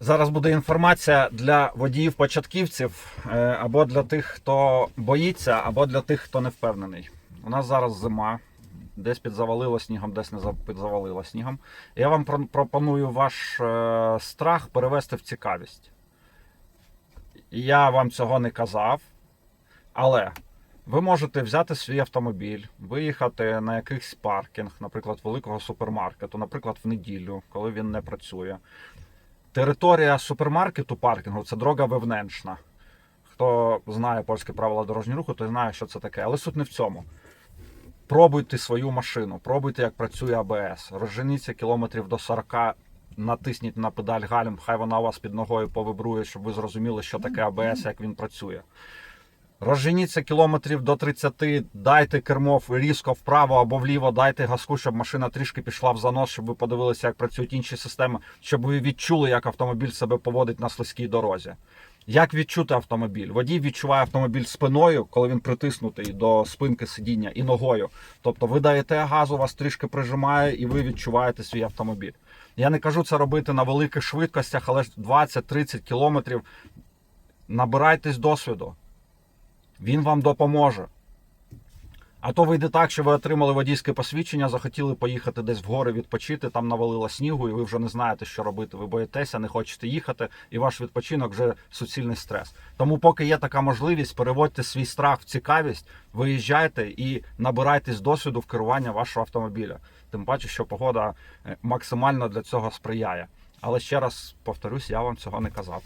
Зараз буде інформація для водіїв-початківців е, або для тих, хто боїться, або для тих, хто не впевнений. У нас зараз зима, десь підзавалило снігом, десь не за- підзавалило снігом. Я вам пропоную ваш е, страх перевести в цікавість. Я вам цього не казав, але ви можете взяти свій автомобіль, виїхати на якийсь паркінг, наприклад, великого супермаркету, наприклад, в неділю, коли він не працює. Територія супермаркету паркінгу це дорога вевненшна. Хто знає польське правила дорожнього руху, той знає, що це таке. Але суть не в цьому. Пробуйте свою машину, пробуйте, як працює АБС. Розженіться кілометрів до 40, натисніть на педаль гальм, хай вона у вас під ногою повибрує, щоб ви зрозуміли, що таке АБС, як він працює. Розженіться кілометрів до 30, дайте кермо різко вправо або вліво, дайте газку, щоб машина трішки пішла в занос, щоб ви подивилися, як працюють інші системи, щоб ви відчули, як автомобіль себе поводить на слизькій дорозі. Як відчути автомобіль? Водій відчуває автомобіль спиною, коли він притиснутий до спинки сидіння, і ногою. Тобто ви даєте газу, вас трішки прижимає, і ви відчуваєте свій автомобіль. Я не кажу це робити на великих швидкостях, але ж 20-30 кілометрів. Набирайтесь досвіду. Він вам допоможе. А то вийде так, що ви отримали водійське посвідчення, захотіли поїхати десь в гори відпочити, там навалило снігу, і ви вже не знаєте, що робити. Ви боїтеся, не хочете їхати, і ваш відпочинок вже суцільний стрес. Тому, поки є така можливість, переводьте свій страх в цікавість, виїжджайте і набирайтесь досвіду в керуванні вашого автомобіля. Тим паче, що погода е, максимально для цього сприяє. Але ще раз повторюсь, я вам цього не казав.